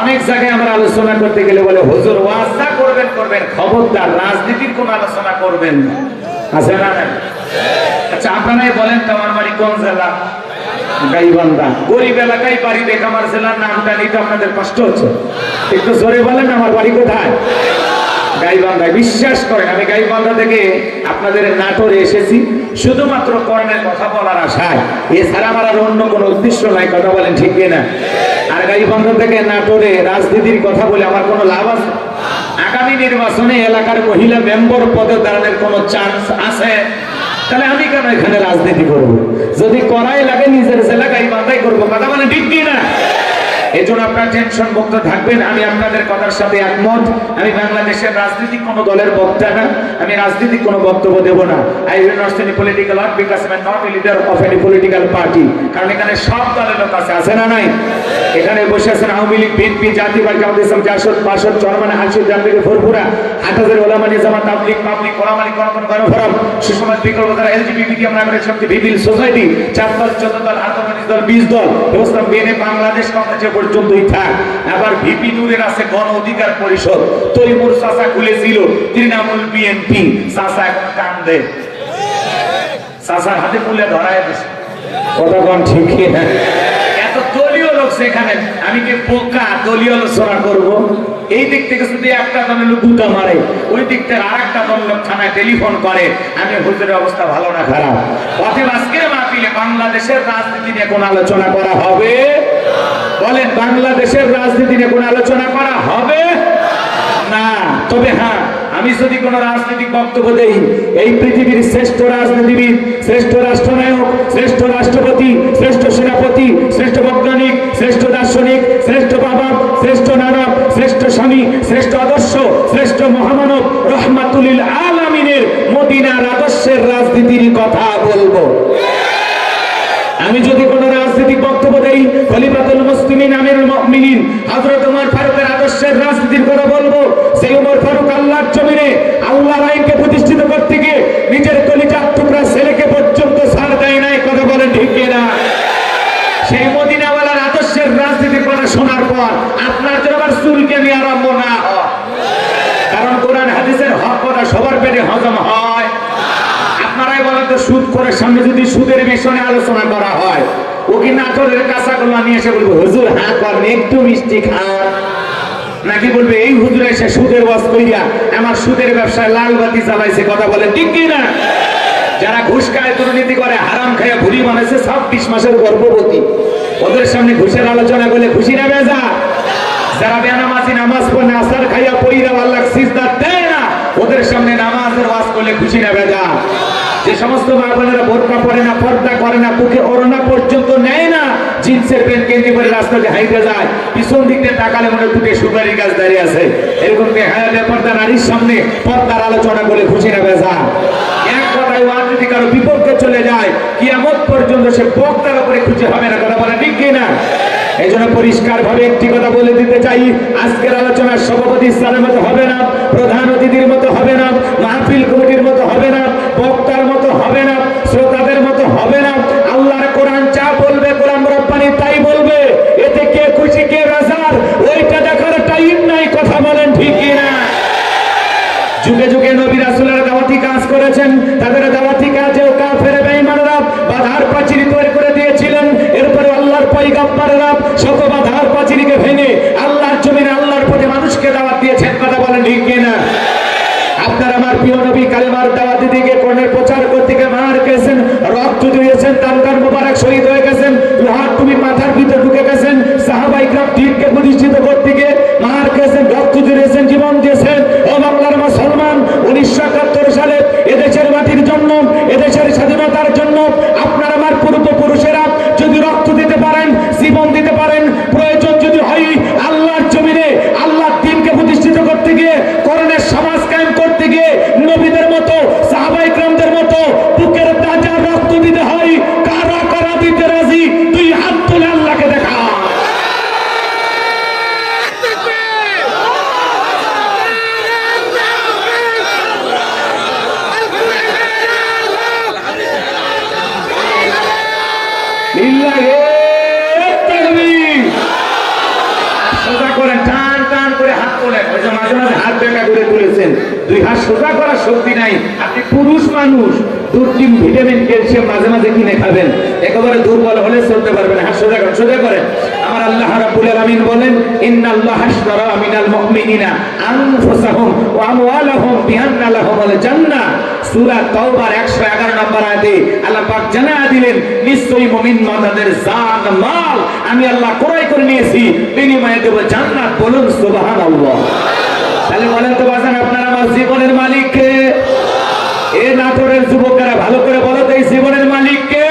অনেক জায়গায় আমরা আলোচনা করতে গেলে বলে, হুজুর, ওয়াজটা করবেন করবেন। খবরদার, রাজনীতির কোন আলোচনা করবেন না। আছে না আচ্ছা আপনারাই বলেন তো, আমার বাড়ি কোন জেলা? গাইবান্ধা। গরিব নামটা নিতে আপনাদের কষ্ট হচ্ছে। একটু আমার বাড়ি কোথায়? বিশ্বাস করেন, আমি গাইবান্ধা আপনাদের নাটোরে এসেছি। শুধুমাত্র কর্মের কথা বলার আশায়। এছাড়া আমার আর অন্য কোনো উদ্দেশ্য নাই, কথা বলেন ঠিক না আর গাইবান্ধা থেকে নাটোরে রাজনীতির কথা বলে আমার কোনো লাভ আছে? আগামী নির্বাচনে এলাকার মহিলা মেম্বার পদে দাঁড়ানোর কোনো চান্স আছে? তাহলে আমি কেন এখানে রাজনীতি করব? যদি করাই লাগে, নিজের জেলা গাইবান্ধাই করব। কথা মানে ঠিক না? এই জন্য আপনার টেনশন মুক্ত থাকবেন। আমি আপনাদের কথার সাথে একমত। আমি বাংলাদেশের রাজনীতি কোনো দলের বক্তা না। আমি রাজনীতি কোনো বক্তব্য দেব না। I will not any political art because I am not a leader of any political party কারণ এখানে সব দলের লোক আছে। আছে না নাই? এখানে বসে আছেন আওয়ামী লীগ, বিএনপি, জাতীয় পার্টি ইসলাম জাসদ পাসদ চরমানে আনসুর জানবিকে ভরপুরা, হাটাজের ওলামানি জামাত তাবলিগ, পাবলিক ওলামানি গণতন গণফোরাম সুসমাজ বিকল্প দ্বারা এলজিবিটি, আমরা করে শক্তি ভিভিল সোসাইটি চার দল চোদ্দ দল আন্তর্জাতিক দল, বিশ দল। বেনে বাংলাদেশ কংগ্রেসের পর্যন্তই থাক। আবার ভিপি আছে গণ অধিকার পরিষদ। তৈমুর খুলেছিল, তৃণমূল বিএনপি। হাতে পুলে ধরায় কথা ঠিকই না এত দলীয় লোক সেখানে, আমি কি বোকা দলীয় আলোচনা করব? এই দিক থেকে যদি একটা দলের লোক গুতা মারে, ওই দিক থেকে আর একটা দলের লোক থানায় টেলিফোন করে, আমি হুজুরের অবস্থা ভালো না খারাপ। আজকের মাহফিলে বাংলাদেশের রাজনীতি নিয়ে কোন আলোচনা করা হবে? বলেন, বাংলাদেশের রাজনীতি নিয়ে কোন আলোচনা করা হবে? না। তবে হ্যাঁ আমি যদি কোন রাজনৈতিক বক্তব্য দেই, এই পৃথিবীর শ্রেষ্ঠ রাজনীতিবিদ, শ্রেষ্ঠ রাষ্ট্রনায়ক, শ্রেষ্ঠ রাষ্ট্রপতি, শ্রেষ্ঠ সেনাপতি, শ্রেষ্ঠ বৈজ্ঞানিক, শ্রেষ্ঠ দার্শনিক, শ্রেষ্ঠ বাবা, শ্রেষ্ঠ নানক শ্রেষ্ঠ স্বামী, শ্রেষ্ঠ আদর্শ, শ্রেষ্ঠ মহামানব রহমাতুলিল আলামিনের মদিনার আদর্শের রাজনীতির কথা বলব আমি যদি কোন রাজনৈতিক খলিফাতুল মুসলিমিন, আমিরুল মুমিনিন, হযরত ওমর ফারুকের আদর্শের রাজনীতির কথা বলব। সেই ওমর ফারুক আল্লাহর জমিনে আল্লাহর আইনকে প্রতিষ্ঠিত করতে গিয়ে নিজের কলিজার টুকরা ছেলেকে পর্যন্ত ছাড় দেয় নাই, কথা বলেন ঠিক না সেই মদিনাওয়ালার আদর্শের রাজনীতির কথা শোনার পর আপনার জন্য আবার চুলকে নিয়ে আরম্ভ না? কারণ কোরআন হাদিসের হক কথা সবার পেটে হজম হয়। আপনারাই বলেন তো সুদ করে সামনে যদি সুদের মিশনে আলোচনা করা হয়। কি নাটোরের কাঁচাগুলো নিয়ে এসে বলবে, হুজুর হ্যাঁ করেন একটু মিষ্টি খান নাকি বলবে, এই হুজুর এসে সুদের ওয়াজ কইরা আমার সুদের ব্যবসায় লাল বাতি জ্বালাইছে, কথা বলে ঠিক কি না যারা ঘুষ খায়, দুর্নীতি করে, হারাম খায় ভুড়ি বানাইছে, ছাব্বিশ মাসের গর্ভবতী। ওদের সামনে ঘুষের আলোচনা করলে খুশি না বেজা? যারা বেনামাজি নামাজ পড়ে, আসার খাইয়া পইরা আল্লাহ সিজদা দেয় না, ওদের সামনে নামাজের ওয়াজ করলে খুশি না বেজা? যে সমস্ত মা বোনেরা বোরকা পরে না, পর্দা করে না, বুকে ওড়না পর্যন্ত নেয় না, জিন্সের প্যান্ট কেন্দ্রি করে রাস্তা দিয়ে হাইতে যায়, পিছন দিক দিয়ে তাকালে মনে দুটো সুপারি গাছ দাঁড়িয়ে আছে। এরকম হ্যাঁ পর্দা নারীর সামনে পর্দার আলোচনা করে খুশি না বেজা এক কথায় ওয়াজ যদি কারও বিপক্ষে চলে যায়, কিয়ামত পর্যন্ত সে বক্তার উপরে খুশি হবে না, কথা বলে ঠিক কি না? এই জন্য পরিষ্কার ভাবে একটি কথা বলে দিতে চাই, আজকের আলোচনার সভাপতি মতো হবে না, প্রধান অতিথির মতো হবে না, মাহফিল কমিটির মতো হবে না বক্তার মতো হবে না শ্রোতাদের মতো হবে না আল্লাহর কোরআন যা বলবে কোরআন রব্বানি তাই বলবে এতে কে খুশি কে রাজার ওইটা দেখার টাইম নাই কথা বলেন ঠিক কি না যুগে নবী রাসূলের দাওয়াতি কাজ করেছেন, তাদের দাওয়াতি কাজেও কাফের বেঈমানরা বাধার পাঁচিল তৈরি করে দিয়েছিলেন। এরপরে আল্লাহর পয়গম্বররা শত বাধার পাঁচিলকে ভেঙে আল্লাহর জমিনে আল্লাহর প্রতি মানুষকে দাওয়াত দিয়েছেন, কথা বলেন ঠিক কিনা? আপনার আমার প্রিয় নবী কালেমার দাওয়াত দিকে কোরআনের প্রচার করতে গিয়ে মার গেছেন রক্ত দিয়েছেন তালকার মোবারক শহীদ হয়ে গেছেন, লোহার তুমি মাথার ভিতর ঢুকে গেছেন সাহাবাই গ্রাম দিনকে প্রতিষ্ঠিত করতে গিয়ে মার গেছেন রক্ত দিয়েছেন জীবন দিয়েছেন ও বাংলার মুসলমান উনিশশো একাত্তর সালে এদেশের মাটির জন্য, এদেশের স্বাধীনতার জন্য আপনার আমার পূর্বপুরুষেরা যদি রক্ত দিতে পারেন, জীবন দিতে পারেন, প্রয়োজন যদি হয় আল্লাহর জমিনে, আল্লাহর দিনকে প্রতিষ্ঠিত করতে গিয়ে করণের সমাজ কায়েম করতে গিয়ে নবীদের মতো সাহাবাই গ্রামদের মতো বুকের তাজা রক্ত দিতে হয় কারা কারা দিতে রাজি সোজা করেন টান টান করে হাত তোলেন ওই যে মাঝে করে তুলেছেন। দুই হাত সোজা করার শক্তি নাই। আপনি পুরুষ মানুষ, দুর্দিন ভিটামিন, ক্যালসিয়াম মাঝে মাঝে কিনে খাবেন। একেবারে দুর্বল হলে চলতে পারবেন হাত সোজা করেন সোজা করেন। আমার আল্লাহ রাব্বুল আলামিন বলেন, ইন্নাল্লাহ আশতারা মিনাল মুমিনিনা আনফুসাহুম ওয়া আমওয়ালাহুম বিআন্না লাহুমুল জান্নাহ। সূরা তাওবার 111 নম্বর আয়াতে আল্লাহ পাক জানা দিলেন, নিশ্চয়ই মুমিন মাতাদের জান, মাল আমি আল্লাহ ক্রয় করে নিয়েছি। বিনিময়ে দেব জান্নাত বলুন, সুবহানাল্লাহ। তাহলে বলেন তো বাজান, আপনার আমার জীবনের মালিক কে? এ নাটোরের যুবকেরা ভালো করে বলো তো, এই জীবনের মালিক কে?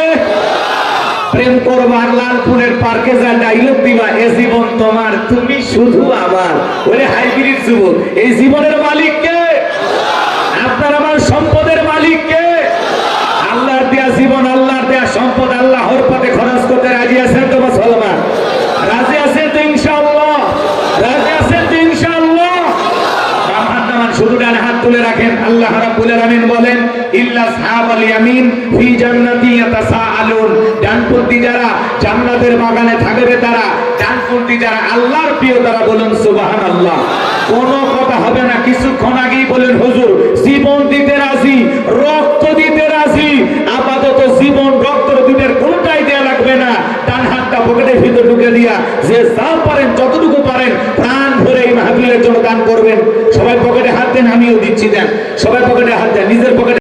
প্রেম করবার লালপুরের পার্কে যা ডাইলগ দিবা, এ জীবন তোমার, তুমি শুধু আমার। বলে, হাইব্রিড যুবক, এই জীবনের মালিক কে আপনার আমার সম্পদের মালিক কে আল্লাহর দেয়া জীবন আল্লাহর দেয়া সম্পদ আল্লাহর পথে খরচ করতে রাজি আছেন তো মুসলমান রাজি আছেন তো ইনশাআল্লাহ রাজি আছেন তো ইনশাআল্লাহ বাম হাত নামান, শুধু তুলে রাখেন, আল্লাহ রাব্বুল আলামিন বলেন, ইল্লা সাহাবাল ইয়ামিন ফি জান্নাতি ইয়াতাসাআলুন। ডানপন্থী যারা জান্নাতের বাগানে থাকবে তারা ডানপন্থী যারা আল্লাহর প্রিয়, তারা বলুন, সুবহানাল্লাহ। কোন কথা হবে না, কিছুক্ষণ আগেই বলেন, হুজুর, জীবন দিতে রাজি, রক্ত দিতে রাজি, আপাতত জীবন রক্ত দুটের কোনটাই দেয়া লাগবে না। ডান হাতটা পকেটের ভিতর ঢুকে দিয়া, যে যা পারেন, যতটুকু পারেন প্রাণ ভরে এই মাহফিলের জন্য দান করবেন। সবাই পকেটে হাত দেন, আমিও দিচ্ছি, দেন। সবাই পকেটে হাত দেন, নিজের পকেটে